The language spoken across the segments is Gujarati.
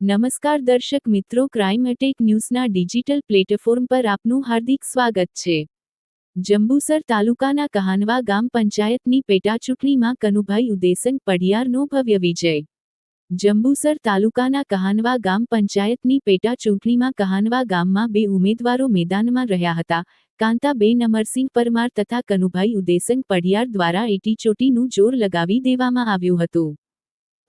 નમસ્કાર દર્શક મિત્રો ક્રાઇમ અટેક ન્યૂઝના ડિજિટલ પ્લેટફોર્મ પર આપનું હાર્દિક સ્વાગત છે. જંબુસર તાલુકાના કહાનવા ગામ પંચાયતની પેટાચૂંટણીમાં કનુભાઈ ઉદેસંગ પડિયારનો ભવ્ય વિજય. જંબુસર તાલુકાના કહાનવા ગામ પંચાયતની પેટાચૂંટણીમાં કહાનવા ગામમાં બે ઉમેદવારો મેદાનમાં રહ્યા હતા, કાંતાબેન અમરસિંહ પરમાર તથા કનુભાઈ ઉદેસંગ પડિયાર દ્વારા એટીચોટીનું જોર લગાવી દેવામાં આવ્યું હતું.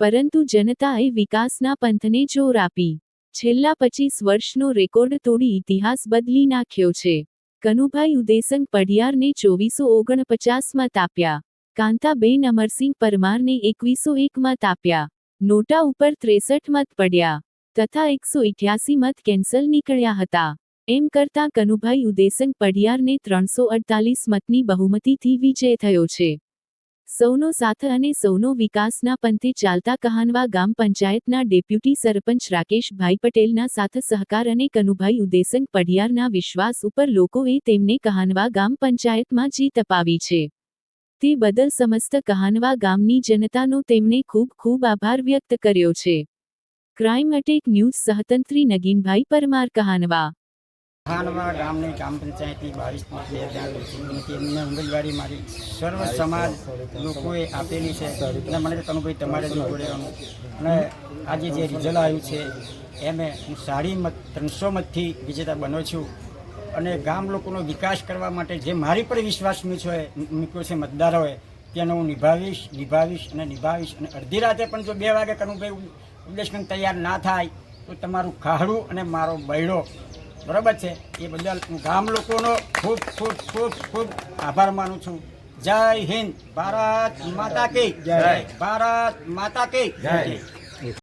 પરંતુ જનતાએ વિકાસના પંથને જોર આપી. છેલ્લા પચીસ વર્ષનો રેકોર્ડ તોડી ઇતિહાસ બદલી નાખ્યો છે. કનુભાઈ ઉદેસંગ પડિયારને ચોવીસો ઓગણપચાસ તાપ્યા. કાંતાબેન અમરસિંહ પરમારને એકવીસો એક તાપ્યા. નોટા ઉપર ત્રેસઠ મત પડ્યા. તથા એકસો ઇઠ્યાસી મત કેન્સલ નીકળ્યા હતા. એમ કરતાં કનુભાઈ ઉદેસંગ પડિયારને ત્રણસો અડતાલીસ મતની બહુમતીથી વિજય થયો છે. સૌનો સાથ અને સૌનો વિકાસના પંથે ચાલતા કહાનવા ગામ પંચાયતના ડેપ્યુટી સરપંચ રાકેશભાઈ પટેલના સાથ સહકાર અને કનુભાઈ ઉદેસંગ પઢિયારના વિશ્વાસ ઉપર લોકોએ તેમને કહાનવા ગામ પંચાયતમાં જીત અપાવી છે. તે બદલ સમસ્ત કહાનવા ગામની જનતાનો તેમણે ખૂબ ખૂબ આભાર વ્યક્ત કર્યો છે. ક્રાઇમ અટેક ન્યૂઝ સહતંત્રી નગીનભાઈ પરમાર કહાનવા ખાનવા ગામની ગ્રામ પંચાયતની બાવીસમાં બે હજાર વીસની એમને ઉમેદવારી મારી સર્વ સમાજ લોકોએ આપેલી છે. અને મને કનુભાઈ તમારે જ જોડેવાનું અને આજે જે રિઝલ્ટ આવ્યું છે એમે હું સાડી મત ત્રણસો મતથી વિજેતા બન્યો છું. અને ગામ લોકોનો વિકાસ કરવા માટે જે મારી પર વિશ્વાસ મૂક્યો છે મૂક્યો છે મતદારોએ તેનો હું નિભાવીશ નિભાવીશ અને નિભાવીશ. અને અડધી રાતે પણ જો બે વાગે કનુભાઈ ઉદ્દેશકંદ તૈયાર ના થાય તો તમારું ખાહડું અને મારો બૈડો બરાબર છે? એ બદલ હું ગામ લોકોનો ખૂબ ખૂબ ખૂબ ખૂબ આભાર માનું છું. જય હિન્દ. ભારત માતા કે. જય. ભારત માતા કે. જય.